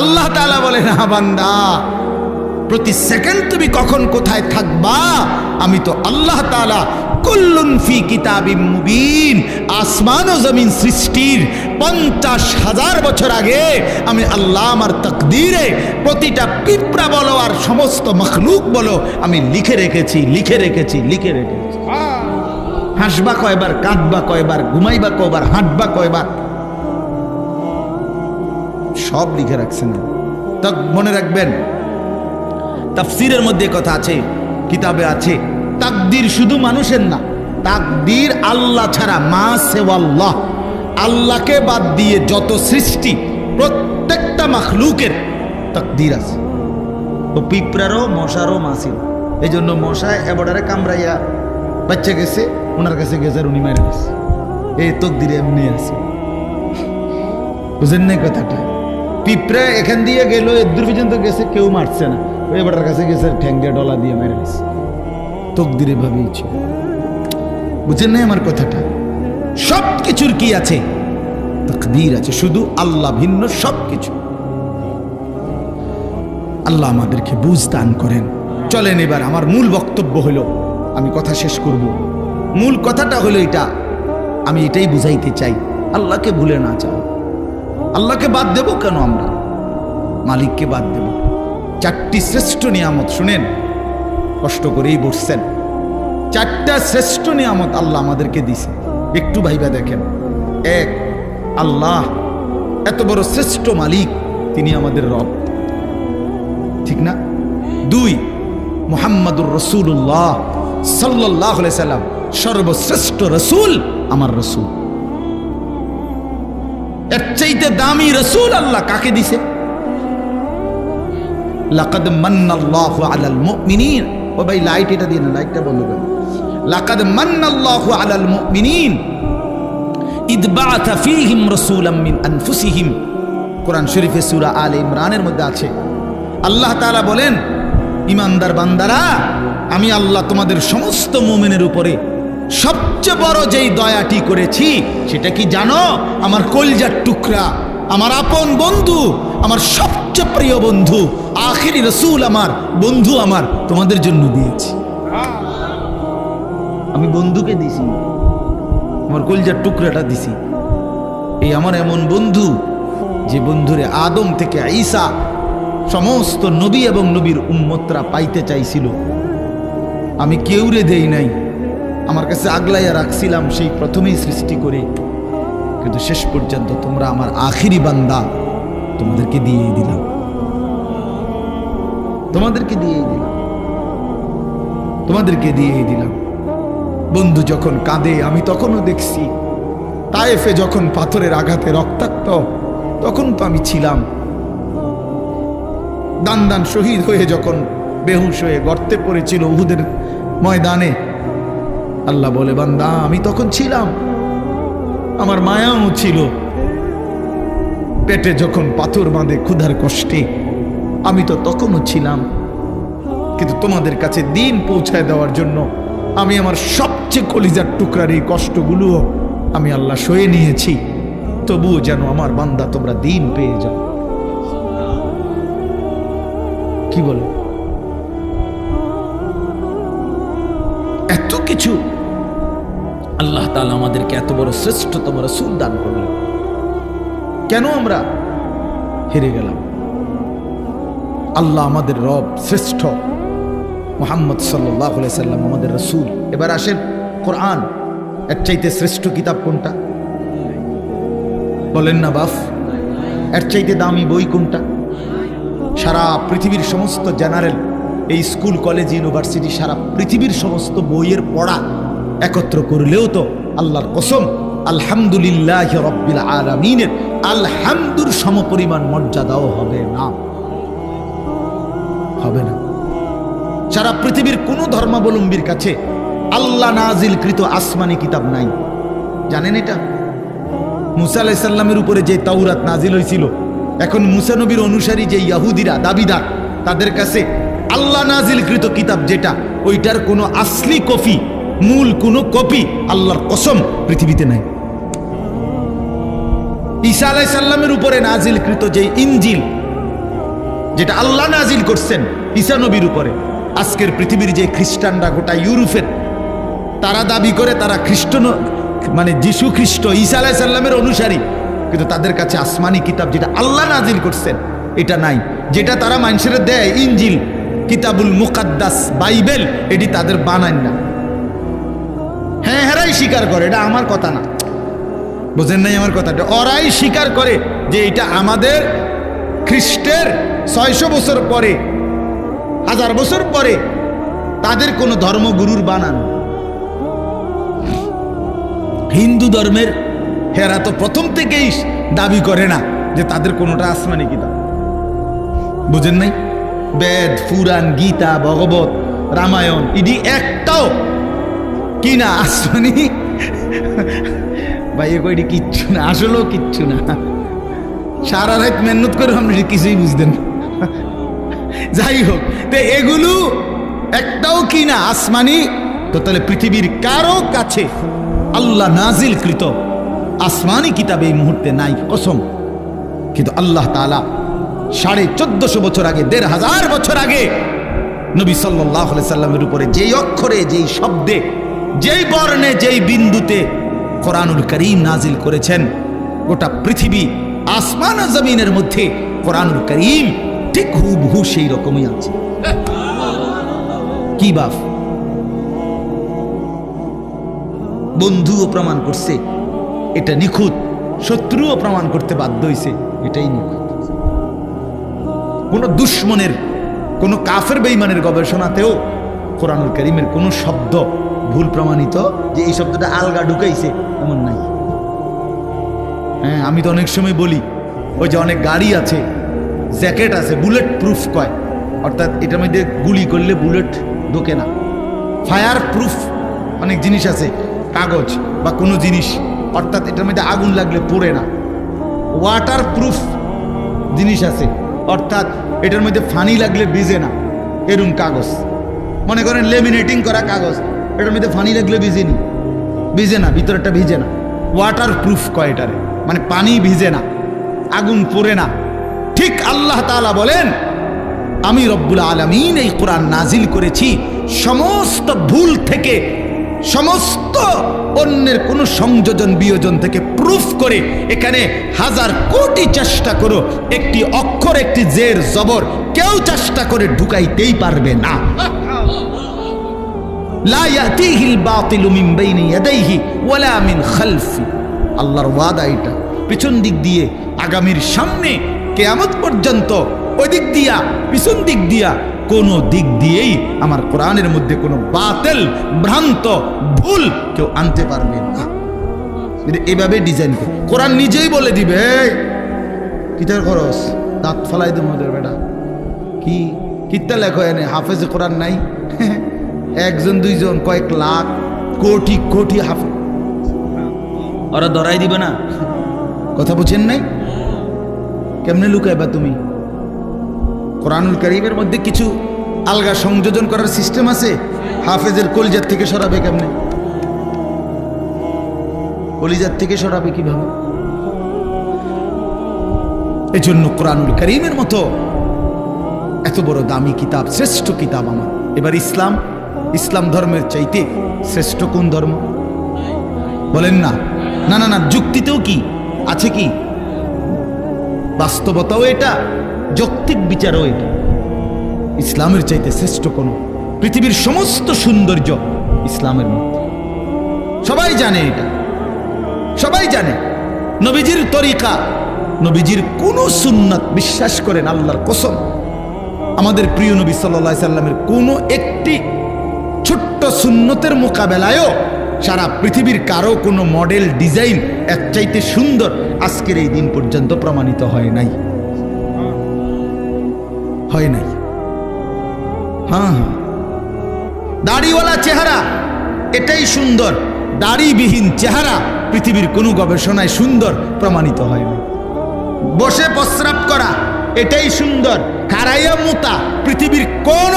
আল্লাহ তাআলা বলে না বান্দা, প্রতি সেকেন্ড তুমি কখন কোথায় থাকবা? আমি তো আল্লাহ তাআলা কুল্লুন ফি কিতাবিম মুবিন, আসমান ও জমিন সৃষ্টির পঞ্চাশ হাজার বছর আগে আমি আল্লাহ আমার তকদিরে প্রতিটা পিঁপড়া বলো আর সমস্ত মখলুক বলো আমি লিখে রেখেছি লিখে রেখেছি লিখে রেখেছি। হাসবা কয়বার, কাঁদবা কয়বার, ঘুমাইবা কয়বার, হাঁটবা কয়বার সব লিখে রাখছেন। তা মনে রাখবেন, তাফসিরের মধ্যে কথা আছে, কিতাবে আছে, তাকদির শুধু মানুষের না, তাকদির আল্লাহ ছাড়া মা সেওয়াল্লাহ আল্লাহকে বাদ দিয়ে যত সৃষ্টি, প্রত্যেকটা মাখলুকের তাকদির আছে। ও পিঁপড়ারও, মশারও মাসিল এই জন্য মশায় এবারে কামড়াইয়া বাচ্চা গেছে ওনার কাছে গেছে উনি মেরে গেছে। এই তকদির এমনি আছে। বুঝেন না কথাটা? পিঁপড়া এখান দিয়ে গেল এদূর পর্যন্ত গেছে, কেউ মারছে না। ওই এবারের কাছে গেছে, ঠ্যাং দিয়ে ডলা দিয়ে মেরে গেছে তকদিরে ভাবেই ছিল। বুঝেন না আমার কথাটা? সব কিছুর কি আছে? তকদির আছে, শুধু আল্লাহ ভিন্ন সব কিছু আল্লাহ আমাদেরকে বুঝ দান করেন। চলেন এবার, আমার মূল বক্তব্য হলো, আমি কথা শেষ করব। মূল কথাটা হলো এটা, আমি এটাই বুঝাইতে চাই, আল্লাহকে ভুলে না চাও আল্লাহকে বাদ দেব কেন আমরা? মালিককে বাদ দেব। চারটি শ্রেষ্ঠ নিয়ামত, শুনেন, কষ্ট করেই বসছেন। চারটা শ্রেষ্ঠ নিয়ামত আল্লাহ আমাদেরকে দিছে একটু ভাইবা দেখেন। এক, আল্লাহ, এত বড় শ্রেষ্ঠ মালিক তিনি আমাদের রব। ঠিক না? দুই, মোহাম্মদুর রসুল্লাহ সাল্লাহ সাল্লাম, সর্বশ্রেষ্ঠ রসুল আমার রসুল। চাইতে দামি রসুল আল্লাহ কাকে দিছে? লাকাদ মান্নাল্লাহু আলাল মুমিনিন। ও ভাই লাইট এটা দিয়ে না লাইটটা বন্ধ করো লাকাদ মান্নাল্লাহু আলাল মুমিনিন। ইদ বাআথা ফীহিম রাসূলাম মিন আনফুসিহিম। কোরআন শরীফে সূরা আলে ইমরানের মধ্যে আছে। আল্লাহ তাআলা বলেন, ইমানদার বান্দারা, আমি আল্লাহ তোমাদের সমস্ত মুমিনের উপরে সবচেয়ে বড় যেই দয়াটি করেছি, সেটা কি জানো? আমার কলজার টুকরা, আমার আপন বন্ধু, আমার সবচেয়ে প্রিয় বন্ধু, আখিরি রসুল আমার, বন্ধু আমার তোমাদের জন্য দিয়েছি। আমি বন্ধুকে দিছি, আমার কলজার টুকরাটা দিছি। এই আমার এমন বন্ধু, যে বন্ধুরে আদম থেকে ঈসা, সমস্ত নবী এবং নবীর উম্মতরা পাইতে চাইছিল। আমি কেউরে দেই নাই। আমার কাছে আগলাইয়া রাখছিলাম সেই প্রথমেই সৃষ্টি করে। কিন্তু শেষ পর্যন্ত তোমরা আমার আখিরি বান্দা তোমাদেরকে দিয়ে দিলাম তোমাদেরকে দিয়েই দিলাম তোমাদেরকে দিয়েই দিলাম বন্ধু যখন কাঁদে, আমি তখনও দেখছি, তায়েফে যখন পাথরের আঘাতে রক্তাক্ত, তখন তো আমি ছিলাম। দান দান শহীদ হয়ে যখন বেহুশ হয়ে গর্তে পড়েছিল উহুদের ময়দানে আল্লাহ বলে, বান্দা, আমি তখন ছিলাম। আমার মায়াও ছিল। পেটে যখন পাথর বাঁধে ক্ষুধার কষ্টে, আমি তো তখনও ছিলাম। কিন্তু তোমাদের কাছে দিন পৌঁছায় দেওয়ার জন্য আমি আমার সবচেয়ে কলিজার টুকরার এই কষ্টগুলো আমি আল্লাহ সয়ে নিয়েছি। তবুও যেন আমার বান্দা তোমরা দিন পেয়ে যাও। কি বলো? এত কিছু তাআলা আমাদেরকে এত বড় শ্রেষ্ঠতম রসুল দান করলেন। কেন আমরা হেরে গেলাম? আল্লাহ আমাদের রব শ্রেষ্ঠ। মোহাম্মদ সাল্লাম আমাদের রসুল। এবার আসেন কোরআন, এর চাইতে শ্রেষ্ঠ কিতাব কোনটা? বলেন না, বাফ। এর চাইতে দামি বই কোনটা? সারা পৃথিবীর সমস্ত জেনারেল, এই স্কুল, কলেজ, ইউনিভার্সিটি, সারা পৃথিবীর সমস্ত বইয়ের পড়া একত্র করলেও তো আল্লাহর কসম, আলহামদুলিল্লাহ রব্বিল আলমিনের, আলহামদুর সমপরিমাণ মর্যাদাও হবে না। হবে না। সারা পৃথিবীর কোনো ধর্মাবলম্বীর কাছে আল্লাহ নাজিলকৃত আসমানি কিতাব নাই। জানেন এটা? মুসা আলাইসাল্লামের উপরে যে তাওরাত নাজিল হয়েছিল, এখন মুসা নবীর অনুসারী যে ইয়াহুদিরা, দাবিদার, তাদের কাছে আল্লাহ নাজিলকৃত কিতাব যেটা, ওইটার কোনো আসলি কপি মূল কোনো কপি আল্লাহর কসম পৃথিবীতে নাই। ঈসা আলাই সাল্লামের উপরে নাজিলকৃত যে ইঞ্জিল যেটা আল্লাহ নাজিল করছেন ঈসা নবীর উপরে, আজকের পৃথিবীর যে খ্রিস্টানরা গোটা ইউরোপের, তারা দাবি করে তারা খ্রিস্ট মানে যিশু খ্রিস্ট, ঈসা আলাই সাল্লামের অনুসারী, কিন্তু তাদের কাছে আসমানি কিতাব যেটা আল্লাহ নাজিল করছেন, এটা নাই। যেটা তারা মানুষের দেয় ইঞ্জিল কিতাবুল মুকাদ্দাস, বাইবেল, এটি তাদের বানায় না। হ্যাঁ হেরাই স্বীকার করে, এটা আমার কথা না। বুঝেন নাই আমার কথাটা? ওরাই স্বীকার করে যে এটা আমাদের খ্রিস্টের ছয়শো বছর পরে, হাজার বছর পরে তাদের কোনো ধর্মগুরুর বানান। হিন্দু ধর্মের হেরা তো প্রথম থেকেই দাবি করে না যে তাদের কোনোটা আসমানি কিতাব। বুঝেন নাই? বেদ, পুরাণ, গীতা, ভগবত, রামায়ণ, ইডি একটাও কি না আসমানি ভাই এ কইটি কিচ্ছু না, আসলেও কিচ্ছু না। সারা রাত মেহনত করে আপনি কিছুই বুঝতেন যাই হোক, তো এগুলো একটাও কি না আসমানি, তো তাহলে পৃথিবীর কারও কাছে আল্লাহ নাজিল কৃত আসমানি কিতাব এই মুহূর্তে নাই, কসম। কিন্তু আল্লাহ তালা সাড়ে চোদ্দশো বছর আগে, দেড় হাজার বছর আগে নবী সাল্লাহ সাল্লামের উপরে যেই অক্ষরে, যেই শব্দে যেই বর্ণে, যেই বিন্দুতে কোরআনুল করিম নাজিল করেছেন, গোটা পৃথিবী আসমান জমিনের মধ্যে কোরআনুল করিম ঠিক হুবহু সেই রকমই আছে। কি বাপ বন্ধুও প্রমাণ করছে, এটা নিখুঁত, শত্রুও প্রমাণ করতে বাধ্য হয়েছে এটাই নিখুঁত। কোনো দুশ্মনের, কোনো কাফের বেইমানের গবেষণাতেও কোরআনুল করিমের কোনো শব্দ ভুল প্রমাণিত যে এই শব্দটা আলগা ঢুকাইছে, এমন নাই। হ্যাঁ আমি তো অনেক সময় বলি, ওই যে অনেক গাড়ি আছে, জ্যাকেট আছে বুলেট প্রুফ কয়, অর্থাৎ এটার মধ্যে গুলি করলে বুলেট ঢোকে না। ফায়ার প্রুফ অনেক জিনিস আছে, কাগজ বা কোনো জিনিস, অর্থাৎ এটার মধ্যে আগুন লাগলে পড়ে না। ওয়াটার প্রুফ জিনিস আছে, অর্থাৎ এটার মধ্যে ফানি লাগলে ভিজে না, এরম কাগজ। মনে করেন লেমিনেটিং করা কাগজ এটার মধ্যে ফানি লাগলে ভিজেনি ভিজে না ভিতরটা ভিজে না। ওয়াটার প্রুফ কয় এটারে মানে পানি ভিজে না, আগুন পড়ে না। ঠিক আল্লাহ তাআলা বলেন, আমি রব্বুল আলমিন এই কোরআন নাজিল করেছি সমস্ত ভুল থেকে, সমস্ত অন্যের কোনো সংযোজন বিয়োজন থেকে প্রুফ করে এখানে হাজার কোটি চেষ্টা করো, একটি অক্ষর, একটি জের, জবর কেউ চেষ্টা করে ঢুকাইতেই পারবে না। আল্লাহর ওয়াদা এটা। পিছন দিক দিয়ে আগামীর সামনে কেয়ামত পর্যন্ত ওই দিক দিয়া পিছন দিক দিয়া কোন দিক দিয়েই আমার কোরআনের মধ্যে কোনো বাতেল ভ্রান্ত ভুল কেউ আনতে পারবে না। এভাবে ডিজাইন করে কোরআন নিজেই বলে দিবে "এই, কিতার খরচ? দাঁত ফলাই দেবো বেটা। কি? কিত্তা লেখো এনে হাফেজে কোরআন নাই? একজন, দুইজন, কয়েক লাখ, কোটি কোটি হাফেজ ওরা ধরাই দিবে না। কথা বুঝেন নাই? কেমনে লুকাইবা তুমি? কোরআনুল করিমের মধ্যে কিছু আলগা সংযোজন করার সিস্টেম আছে? হাফেজের কলিজার থেকে সরাবে কেমনে? কলিজার থেকে সরাবে কীভাবে? এজন্য কোরআনুল করিমের মতো এত বড় দামি কিতাব, শ্রেষ্ঠ কিতাব আমার। এবার ইসলাম ইসলাম ধর্মের চাইতে শ্রেষ্ঠ কোন ধর্ম? বলেন না। না না না, যুক্তিতেও কি? আছে কি? বাস্তবতাও এটা, যৌক্তিক বিচারও এটা। ইসলামের চাইতে শ্রেষ্ঠ কোন? পৃথিবীর সমস্ত সৌন্দর্য ইসলামের মধ্যে। সবাই জানে এটা। সবাই জানে। নবীজির তরিকা, নবীজির কোন সুন্নাত বিশ্বাস করেন আল্লাহর কসম। আমাদের প্রিয় নবী সাল্লা সাল্লামের কোনো একটি সুন্নতের মোকাবেলায়ও সারা পৃথিবীর কারও কোনো মডেল ডিজাইন এক চাইতে সুন্দর আজকের এই দিন পর্যন্ত প্রমাণিত হয় নাই। হয় নাই। হ্যাঁ হ্যাঁ। দাড়িওয়ালা চেহারা, এটাই সুন্দর। দাড়িবিহীন চেহারা পৃথিবীর কোনো গবেষণায় সুন্দর প্রমাণিত হয় না বসে প্রস্রাব করা, এটাই সুন্দর। খারাইয়া মুতা, পৃথিবীর কোন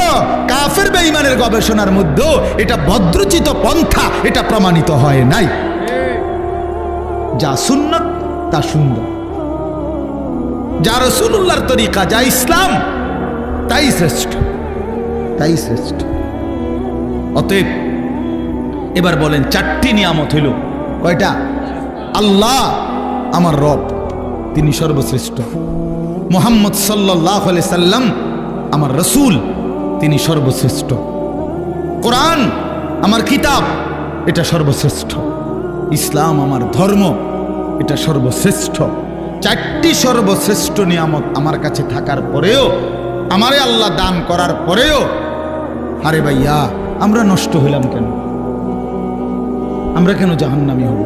কাফের বেঈমানের গবেষণার মধ্যেও এটা ভদ্রচিত পন্থা, এটা প্রমাণিত হয় নাই। যা সুন্নত, তা সুন্দর। যা রসুল্লাহর তরিকা, যা ইসলাম, তাই শ্রেষ্ঠ। তাই শ্রেষ্ঠ। অতএব এবার বলেন, চারটি নিয়ামত হইল। কয়টা? আল্লাহ আমার রব, তিনি সর্বশ্রেষ্ঠ। মোহাম্মদ সাল্লাহ সাল্লাম, আমার রসুল, তিনি সর্বশ্রেষ্ঠ। কোরআন, আমার কিতাব, এটা সর্বশ্রেষ্ঠ। ইসলাম আমার ধর্ম, এটা সর্বশ্রেষ্ঠ। চারটি সর্বশ্রেষ্ঠ নিয়ামত আমার কাছে থাকার পরেও, আমারে আল্লাহ দান করার পরেও, আরে ভাইয়া, আমরা নষ্ট হইলাম কেন? আমরা কেন জাহান্নামি হব?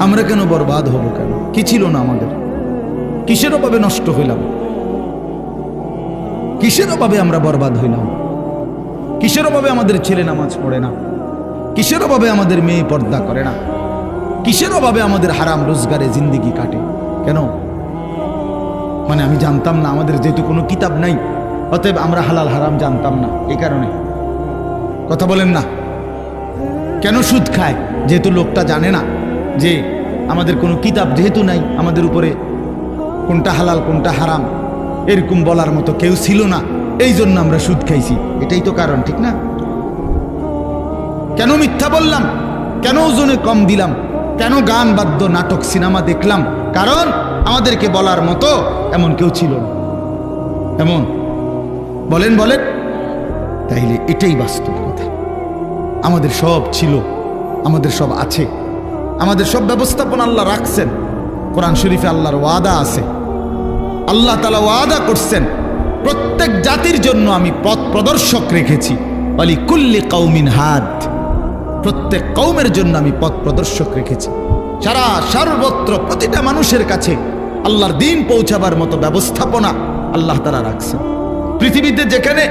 আমরা কেন বরবাদ হব কেন? কি ছিল না আমাদের? কিসের অভাবে নষ্ট হইলাম? কিসের অভাবে আমরা বরবাদ হইলাম? কিসের অভাবে আমাদের ছেলে নামাজ পড়ে না? কিসের অভাবে আমাদের মেয়ে পর্দা করে না? কিসের অভাবে আমাদের হারাম রোজগারে জিন্দিগি কাটে? কেন? মানে আমি জানতাম না, আমাদের যেহেতু কোনো কিতাব নাই, অতএব আমরা হালাল হারাম জানতাম না এই কারণে। কথা বলেন না। কেন সুদ খায়? যেহেতু লোকটা জানে না যে আমাদের কোনো কিতাব যেহেতু নাই, আমাদের উপরে কোনটা হালাল, কোনটা হারাম, এরকম বলার মতো কেউ ছিল না। এই জন্য আমরা সুদ খাইছি। এটাই তো কারণ, ঠিক না? কেন মিথ্যা বললাম? কেন ওজনে কম দিলাম? কেন গান, বাদ্য, নাটক, সিনেমা দেখলাম? কারণ আমাদেরকে বলার মতো এমন কেউ ছিল না। এমন? বলেন বলেন। তাইলে এটাই বাস্তব কথা। আমাদের সব ছিল, আমাদের সব আছে। আমাদের সব ব্যবস্থাপনা আল্লাহ রাখছেন। কোরআন শরীফে আল্লাহর ওয়াদা আছে। আল্লাহ তালা ওয়াদা করছেন, প্রত্যেক জাতির জন্য আমি পথ প্রদর্শক রেখেছি। অলি কুল্লি কৌমিন হাত প্রত্যেক কৌমের জন্য আমি পথ প্রদর্শক রেখেছি। সারা সর্বত্র প্রতিটা মানুষের কাছে আল্লাহর দিন পৌঁছাবার মতো ব্যবস্থাপনা আল্লাহ তালা রাখছেন। পৃথিবীতে যেখানে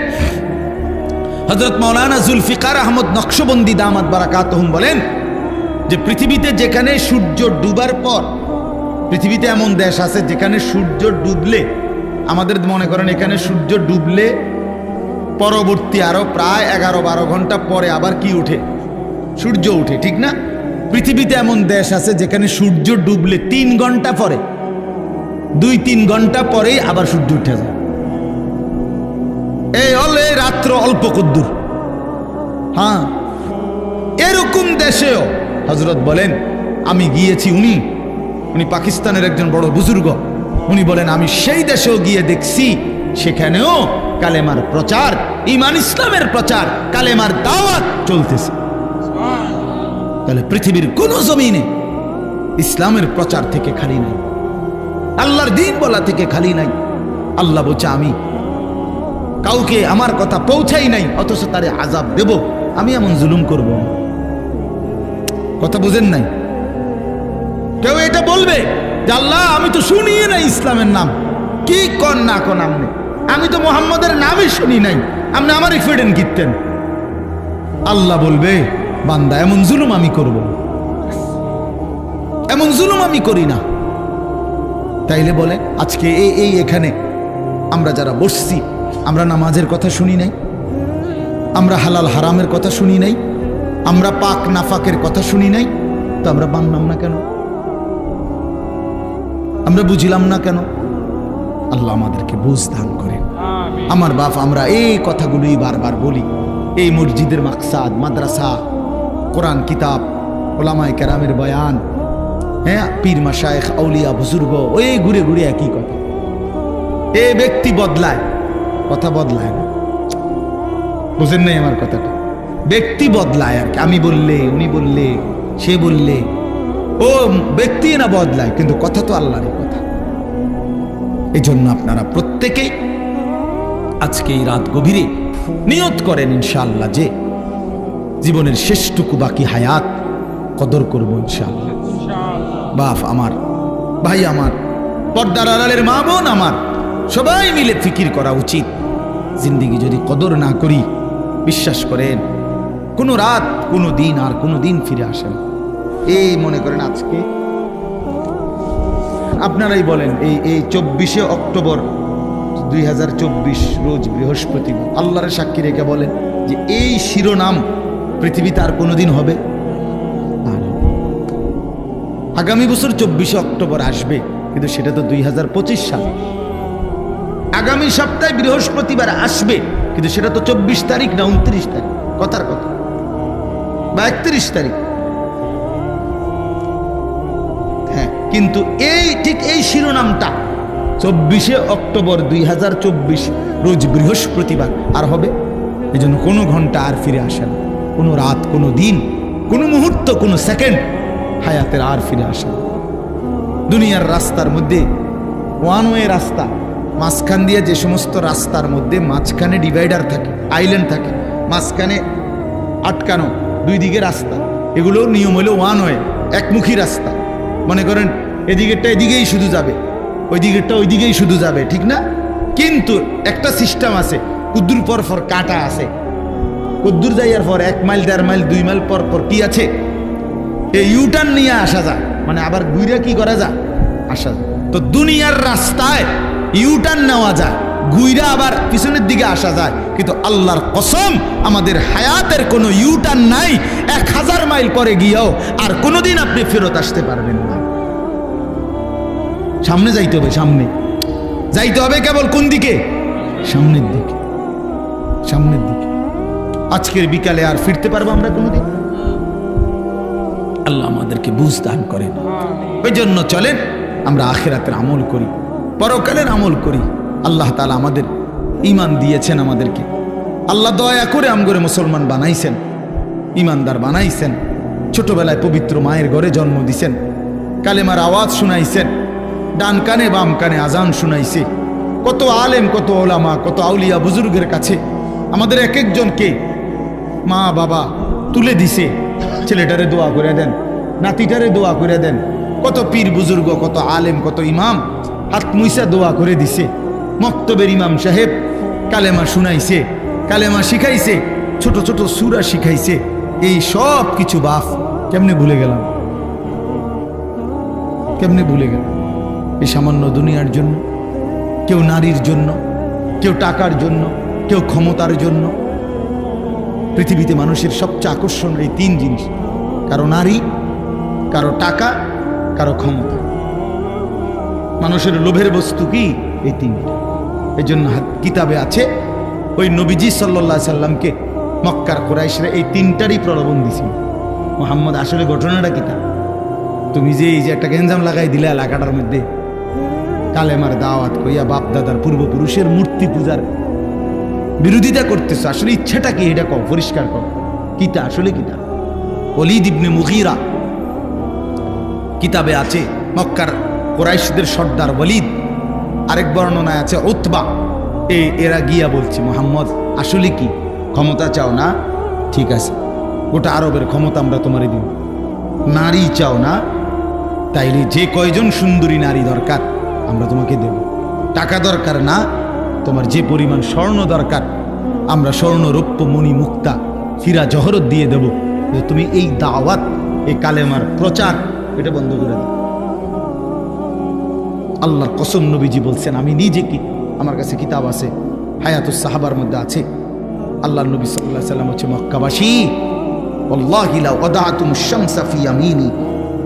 হজরত মৌলানা জুলফিকার আহমদ নকশবন্দি দামাত বারাকাতহম বলেন যে, পৃথিবীতে যেখানে সূর্য ডুবার পর পৃথিবীতে এমন দেশ আছে যেখানে সূর্য ডুবলে, আমাদের মনে করেন এখানে সূর্য ডুবলে, পরবর্তী আরও প্রায় এগারো বারো ঘণ্টা পরে আবার কি উঠে? সূর্য উঠে, ঠিক না? পৃথিবীতে এমন দেশ আছে যেখানে সূর্য ডুবলে তিন ঘণ্টা পরে, দুই তিন ঘণ্টা পরেই আবার সূর্য উঠে যায়। এই এই রাত্র অল্প কদ্দুর। হ্যাঁ এরকম দেশেও হজরত বলেন, আমি গিয়েছি উনি উনি পাকিস্তানের একজন বড় বুজুর্গ। উনি বলেন, আমি সেই দেশেও গিয়ে দেখছি, সেখানেও কালেমার প্রচার ইমান ইসলামের প্রচার, কালেমার দাওয়াত চলতেছে। তাহলে পৃথিবীর কোন জমিনে ইসলামের প্রচার থেকে খালি নাই, আল্লাহর দিন বলা থেকে খালি নাই। আল্লাহ বলছে, আমি কাউকে আমার কথা পৌঁছাই নাই, অথচ তারে আজাব দেব, আমি এমন জুলুম করব কথা বুঝেন নাই? কেউ এটা বলবে যে আল্লাহ, আমি তো শুনিয়ে নাই ইসলামের নাম। কি কন না কন আপনি আমি তো মোহাম্মদের নামই শুনি নাই। আপনি আমারই ফেডেন কিনতেন আল্লাহ বলবে, বান্দা, এমন জুলুম আমি করব এমন জুলুম আমি করি না। তাইলে বলে, আজকে এই এই এখানে আমরা যারা বসছি, আমরা নামাজের কথা শুনি নাই। আমরা হালাল হারামের কথা শুনি নাই। আমরা পাক নাফাকের কথা শুনি নাই। তো আমরা বানলাম না কেন? আমরা বুঝিলাম না কেন? আল্লাহ আমাদেরকে বুঝ দান করেন আমার বাপ আমরা এই কথাগুলোই বারবার বলি। এই মসজিদের মাকসাদ মাদ্রাসা কোরআন কিতাব ওলামায় কেরামের বয়ান হ্যাঁ পীর মাসায়েখ আউলিয়া বুজুর্গ ওই ঘুরে ঘুরে একই কথা। এ ব্যক্তি বদলায় কথা বদলায় না। বুঝেন নাই আমার কথাটা? ব্যক্তি বদলায় আর কি। আমি বললে উনি বললে সে বললে ও ব্যক্তি না বদলায়, কিন্তু কথা তো আল্লাহরই কথা। এই জন্য আপনারা প্রত্যেকেই আজকে এই রাত গভীরে নিয়ত করেন ইনশাআল্লাহ যে জীবনের শেষটুকু বাকি হায়াত কদর করব ইনশাআল্লাহ। বাপ আমার, ভাই আমার, পর্দার আড়ালের মা বোন আমার, সবাই মিলে ফিকির করা উচিত। জিন্দিগি যদি কদর না করি, বিশ্বাস করেন, কোনো রাত, কোনো দিন আর কোনো দিন ফিরে আসে না। এই মনে করেন আজকে। আপনারাই বলেন, এই এই চব্বিশে অক্টোবর দুই হাজার চব্বিশ রোজ বৃহস্পতিবার আল্লাহর সাক্ষী রেখে বলেন যে এই শিরোনাম পৃথিবীতে আর কোনোদিন হবে আর হবে আগামী বছর চব্বিশে অক্টোবর আসবে, কিন্তু সেটা তো দুই হাজার পঁচিশ সাল। আগামী সপ্তাহে বৃহস্পতিবার আসবে, কিন্তু সেটা তো চব্বিশ তারিখ না, উনত্রিশ তারিখ। কথার কথা। বা একত্রিশ তারিখ। কিন্তু এই, ঠিক এই শিরোনামটা চব্বিশে অক্টোবর দুই হাজার চব্বিশ, রোজ বৃহস্পতিবার, আর হবে? এই জন্য কোনো ঘণ্টা আর ফিরে আসে না। কোনো রাত, কোনো দিন, কোনো মুহূর্ত, কোনো সেকেন্ড হায়াতের আর ফিরে আসে না। দুনিয়ার রাস্তার মধ্যে ওয়ান ওয়ে রাস্তা, মাঝখান দিয়ে যে সমস্ত রাস্তার মধ্যে মাঝখানে ডিভাইডার থাকে, আইল্যান্ড থাকে, মাঝখানে আটকানো দুই দিকে রাস্তা, এগুলোর নিয়ম হলো ওয়ান ওয়ে একমুখী রাস্তা। মনে করেন এদিকেরটা এদিকেই শুধু যাবে। ওই দিকেরটা ওই দিকেই শুধু যাবে, ঠিক না? কিন্তু একটা সিস্টেম আছে, কুদ্দুর পর পর কাটা আছে। কুদ্দুর যাইয়ার পর এক মাইল, দেড় মাইল, দুই মাইল পর পর কি আছে? এই ইউটার্ন নিয়ে আসা যায় মানে আবার ঘুরে কি করা যায় আসা যায় তো দুনিয়ার রাস্তায় ইউটার্ন নেওয়া যায় ঘুইরা আবার পিছনের দিকে আসা যায়। কিন্তু আল্লাহর কসম, আমাদের হায়াতের কোনো ইউটার্ন নাই। এক হাজার মাইল পরে গিয়েও আর কোনোদিন আপনি ফেরত আসতে পারবেন সামনে যাইতে হবে, সামনে। যাইতে হবে কেবল কোন দিকে? সামনের দিকে। সামনের দিকে। আজকের বিকালে আর ফিরতে পারব আমরা কোনোদিন? আল্লাহ আমাদেরকে বুঝ দান করেন। ওই জন্য চলেন, আমরা আখেরাতের আমল করি, পরকালের আমল করি। আল্লাহ তালা আমাদের ইমান দিয়েছেন আমাদেরকে। আল্লাহ দয়া করে আমগরে মুসলমান বানাইছেন ইমানদার বানাইছেন, ছোটবেলায় পবিত্র মায়ের ঘরে জন্ম দিছেন, কালেমার আওয়াজ শুনাইছেন ডান কানে, বাম কানে আজান শুনাইছে। কত আলেম, কত ওলামা, কত আউলিয়া বুজুর্গের কাছে আমাদের এক একজনকে মা, বাবা তুলে দিছে। ছেলেটারে দোয়া করে দেন, নাতিটারে দোয়া করে দেন। কত পীর বুজুর্গ, কত আলেম, কত ইমাম হাত মুইসা দোয়া করে দিছে। মক্তবের ইমাম সাহেব কালেমা শুনাইছে, কালেমা শিখাইছে, ছোট ছোট সুরা শিখাইছে। এই সব কিছু বাফ, কেমনে ভুলে গেলাম? কেমনে ভুলে গেলাম? এই সামান্য দুনিয়ার জন্য, কেউ নারীর জন্য, কেউ টাকার জন্য, কেউ ক্ষমতার জন্য। পৃথিবীতে মানুষের সবচেয়ে আকর্ষণ এই তিন জিনিস, কারও নারী, কারও টাকা, কারও ক্ষমতা। মানুষের লোভের বস্তু কি? এই তিনটা। এই জন্য কিতাবে আছে, ওই নবীজি সাল্লা সাল্লামকে মক্কার কোরাইশরা এই তিনটারই প্রলোভন দিছিল। মোহাম্মদ, আসলে ঘটনাটা কিতা তুমি যে এই যে একটা গেঞ্জাম লাগাই দিলে এলাকাটার মধ্যে কালেমার দাওয়াত কইয়া বাপ দাদার পূর্বপুরুষের মূর্তি পূজার বিরোধিতা করতেছে। আসলে ইচ্ছাটা কি? এটা কও, পরিষ্কার কর কিতা? আসলে কিতা? অলিদ ইবনে মুগিরা কিতাবে আছে, মক্কার কোরাইশদের সর্দার ওয়ালিদ। আরেক বর্ণনায় আছে উতবা। এ, এরা গিয়া বলছে, মোহাম্মদ, আসলে কি? ক্ষমতা চাও না? ঠিক আছে। গোটা আরবের ক্ষমতা আমরা তোমারে দিব। নারী চাও না? তাইলে যে কয়জন সুন্দরী নারী দরকার? আমরা তোমাকে দেব টাকা দরকার না তোমার যে পরিমাণ স্বর্ণ দরকার আমরা স্বর্ণ রৌপ্য মণি মুক্তা হীরা জহরত দিয়ে দেব যে তুমি এই দাওয়াত এই কালেমার প্রচার এটা বন্ধ করে দাও আল্লাহর কসম নবীজি বলছেন আমি নিজে কি আমার কাছে কিতাব আছে হায়াতুস সাহাবার মধ্যে আছে আল্লাহ নবী সাল্লাহ সাল্লাম হচ্ছে মক্কাবাসী والله لو وضعتم الشمس في يميني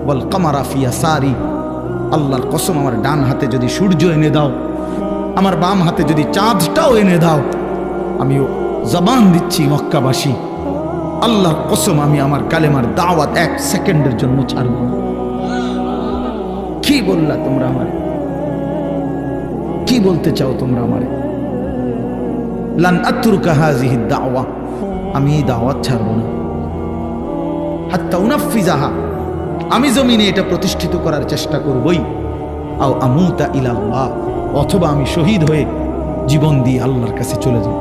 والقمر في يساري আল্লাহর কসম আমার ডান হাতে যদি সূর্য এনে দাও, আমার বাম হাতে যদি চাঁদটাও এনে দাও আমি জবান দিচ্ছি মক্কাবাসী। আল্লাহর কসম আমি আমার কালেমার দাওয়াত এক সেকেন্ডের জন্য ছাড়ব না। কি বললা তোমরা আমার? কি বলতে চাও তোমরা আমারে? লান আত্রুকা হাজিহি দাওয়া। আমি এই দাওয়াত ছাড়ব না। হাত্তা উনাফিজাহা। আমি জমিনে এটা প্রতিষ্ঠিত করার চেষ্টা করবই। আও আমুতা ইলাল্লাহ, অথবা আমি শহীদ হয়ে জীবন দিয়ে আল্লাহর কাছে চলে যাব।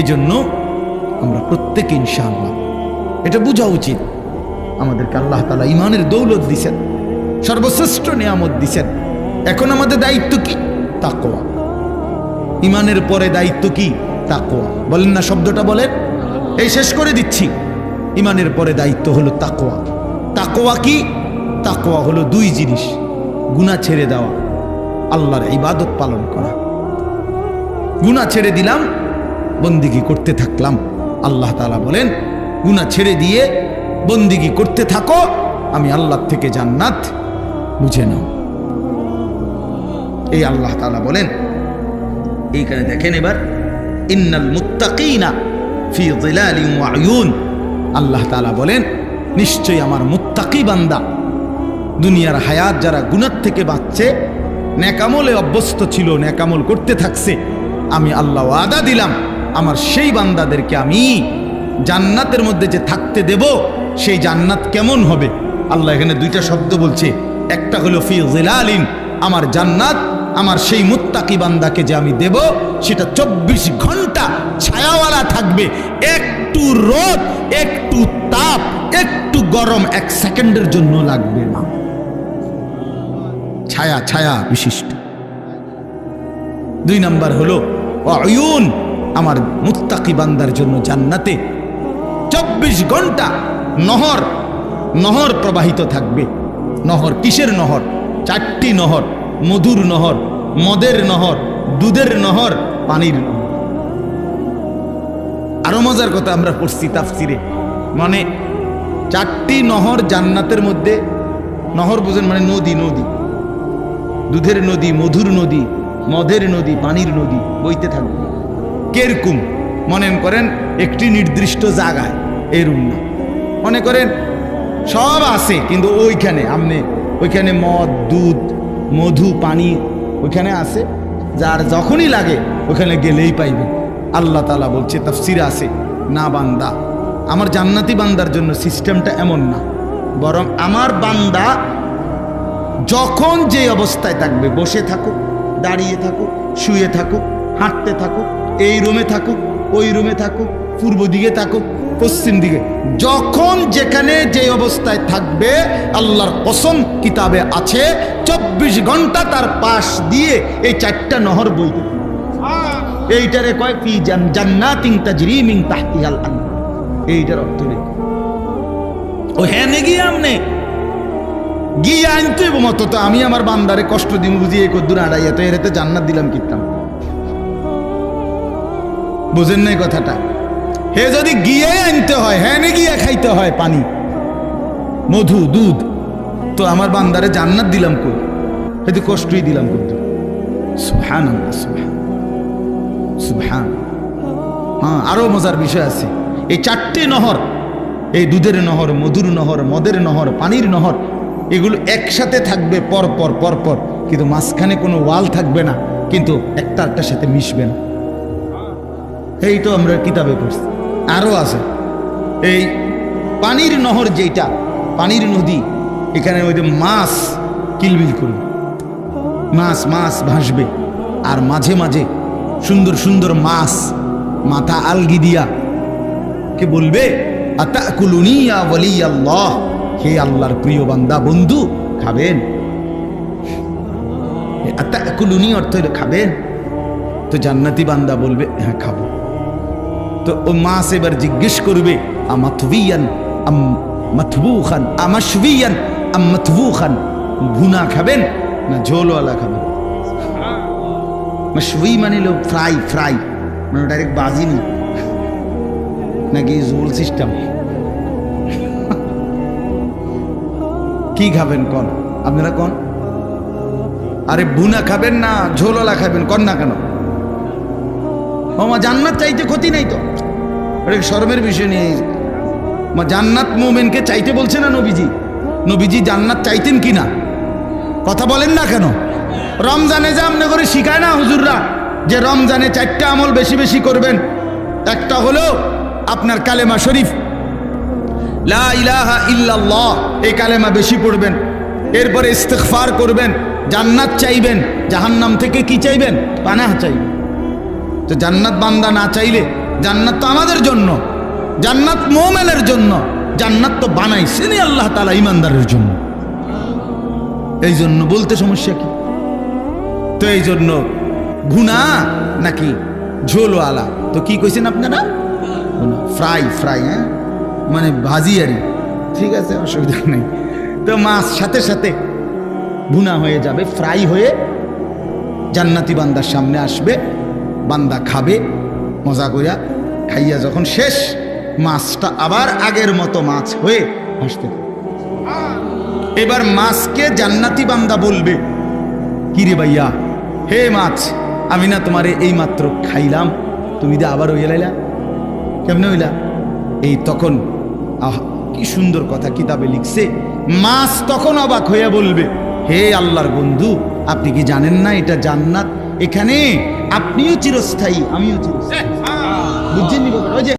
এই জন্য আমরা প্রত্যেকে ইনশাআল্লাহ, এটা বোঝা উচিত। আমাদেরকে আল্লাহ তালা ইমানের দৌলত দিছেন, সর্বশ্রেষ্ঠ নিয়ামত দিছেন। এখন আমাদের দায়িত্ব কি? তাকোয়া ইমানের পরে দায়িত্ব কি? তাকোয়া বলেন না শব্দটা বলেন? এই শেষ করে দিচ্ছি। ইমানের পরে দায়িত্ব হলো তাকোয়া তাকোয়া কি? তাকোয়া হলো দুই জিনিস গুণা ছেড়ে দেওয়া, আল্লাহর ইবাদত পালন করা। গুণা ছেড়ে দিলাম, বন্দিগি করতে থাকলাম। আল্লাহ তালা বলেন গুণা ছেড়ে দিয়ে বন্দিগি করতে থাকো, আমি আল্লাহ থেকে জান্নাত বুঝে নাও। এই আল্লাহ তাআলা বলেন, এইখানে দেখেন এবার, ইন্নাল মুত্তাকিনা ফি যিলালিন ওয়া আয়ুন। আল্লাহ তালা বলেন, নিশ্চয়ই আমার মুত্তাকি বান্দা। দুনিয়ার হায়াত যারা গুনার থেকে বাঁচছে, ন্যাকামলে অভ্যস্ত ছিল, ন্যাকামল করতে থাকছে, আমি আল্লাহ ওয়াদা দিলাম, আমার সেই বান্দাদেরকে আমি জান্নাতের মধ্যে যে থাকতে দেব, সেই জান্নাত কেমন হবে? আল্লাহ এখানে দুইটা শব্দ বলছে, একটা হলো ফি জিলালিন, আমার জান্নাত আমার সেই মুত্তাকি বান্দাকে যে আমি দেব, সেটা চব্বিশ ঘণ্টা ছায়াওয়ালা থাকবে। একটু রোদ, একটু তাপ, একটু গরম এক সেকেন্ডের জন্য লাগবে না। ছায়া ছায়া বিশিষ্ট। দুই নাম্বার হলো, অয়ুন আমার মুত্তাকি বান্দার জন্য জান্নাতে চব্বিশ ঘণ্টা নহর নহর প্রবাহিত থাকবে। নহর কিসের নহর? চারটি নহর। মধুর নহর, মদের নহর, দুধের নহর, পানির নহর। আরও মজার কথা আমরা পড়ছি তাফসিরে। মানে চারটি নহর জান্নাতের মধ্যে, নহর বুঝেন মানে নদী নদী। দুধের নদী, মধুর নদী, মদের নদী, পানির নদী, বইতে থাকবে। কেরকুম, মনে করেন একটি নির্দিষ্ট জায়গায় এরুম না। মনে করেন সব আছে, কিন্তু ওইখানে আপনি ওইখানে মদ, দুধ মধু, পানি ওইখানে আছে। যার যখনই লাগে ওখানে গেলেই পাইবে। আল্লাহ তালা বলছে, তাফসিরে আছে, না বান্দা। আমার জান্নাতি বান্দার জন্য সিস্টেমটা এমন না। বরং আমার বান্দা যখন যে অবস্থায় থাকবে, বসে থাকুক, দাঁড়িয়ে থাকুক, শুয়ে থাকুক, হাঁটতে থাকুক, এই রুমে থাকুক, ওই রুমে থাকুক, পূর্ব দিকে থাকুক পশ্চিম দিকে। যখন যেখানে যে অবস্থায় থাকবে, আল্লাহর কসম কিতাবে আছে, চব্বিশ ঘণ্টা তার পাশ দিয়ে এই চারটা নহর বইতে থাকবে। এইটারে কয়, ফি জান, জান্নাতিন তাজরিমিন তাহতিহাল এইটার অর্থ রে ও হ্যাঁ নেগি আমনে গিয়ে আনতে মতো, তো আমি আমার বান্দারে কষ্ট দিন বুঝিয়ে কদ্দুর আড়াইয়া তো এর হাতে জান্নাত দিলাম কিতাম। বুঝেন নাই কথাটা? হে যদি গিয়ে আনতে হয় হ্যাঁ নে গিয়ে খাইতে হয় পানি। মধু, দুধ। তো আমার বান্দারে জান্নাত দিলাম কই? হয়তো কষ্টই দিলাম সুবহান সুবহান সুবহান হ্যাঁ আরও মজার বিষয় আছে। এই চারটে নহর, এই দুধের নহর, মধুর নহর, মদের নহর, পানির নহর, এগুলো একসাথে থাকবে পর পর পর পর। কিন্তু মাঝখানে কোনো ওয়াল থাকবে না, কিন্তু একটা একটার সাথে মিশবে না। এই তো আমরা কিতাবে পড়ছি। আরও আছে। এই পানির নহর যেটা পানির নদী, এখানে ওই যে মাছ কিলবিল করবে মাছ মাছ ভাসবে। আর মাঝে মাঝে সুন্দর সুন্দর মাছ, মাথা আলগি দিয়া কে বলবে আল্লাহ হে আল্লাহর প্রিয় বান্দা, বন্ধু, খাবেন? অর্থ খাবেন? তো জান্নাতি বান্দা বলবে হ্যাঁ খাব। তো ও মাছ এবার জিজ্ঞেস করবে আমাথবিয়ান আম মাথবু খান আমাশবিয়ান আম খান ভুনা খাবেন না ঝোলওয়ালা খাবেন? মাশবি মানে হলো ফ্রাই ফ্রাই মানে ডাইরেক্ট বাজি নেই নাকি জোল সিস্টেম কি খাবেন কন? আপনারা কন? আরে বুনা খাবেন না, ঝোলওয়ালা খাবেন, কন না কেন? মা, জান্নাত চাইতে ক্ষতি নাই তো? এটা শরমের বিষয় নিয়ে। মা, জান্নাত মোমেনকে চাইতে বলছে না নবীজি? নবীজি জান্নাত চাইতেন কি না? কথা বলেন না কেন? রমজানে যে আমনে করে শিখায় না হুজুররা যে রমজানে চারটা আমল বেশি বেশি করবেন? একটা হলো আপনার কালেমা শরীফ। লা ইলাহা ইল্লাল্লাহ, এই কালেমা বেশি পড়বেন। এরপরে ইস্তেগফার করবেন। জান্নাত চাইবেন। জাহান্নাম থেকে কি চাইবেন? পানাহ চাইবেন। তো জান্নাত বান্দা না চাইলে জান্নাত তো আমাদের জন্য, জান্নাত মোমেনের জন্য, জান্নাত তো বানাই বানাইছেনই আল্লাহ তালা ইমানদারের জন্য। এই জন্য বলতে সমস্যা কি? তো এই জন্য ঘুনা নাকি ঝোলওয়ালা? তো কি কইছেন আপনারা? ফ্রাই ফ্রাই হ্যাঁ? মানে ভাজি আরই ঠিক আছে, অসুবিধা নেই। তো মাছ সাথে সাথে ভুনা হয়ে যাবে, ফ্রাই হয়ে জান্নাতি বান্দার সামনে আসবে। বান্দা খাবে, মজা করিয়া খাইয়া যখন শেষ, মাছটা আবার আগের মতো মাছ হয়ে থাকে। এবার মাছকে জান্নাতি বান্দা বলবে, কিরে ভাইয়া, হে মাছ, আমি না তোমারে এই মাত্র খাইলাম, তুমি দে আবার হইয়া লাইলা? কেমনে হইলা? এই তখন, আহ, কি সুন্দর কথা কিতাবে লিখছে, মাছ তখন অবাক হইয়া বলবে, হে আল্লাহর বন্ধু, আপনি কি জানেন না এটা জান্নাত? এখানে আপনিও চিরস্থায়ী আমিও চিরস্থায়ী বুঝছেন? ওই যে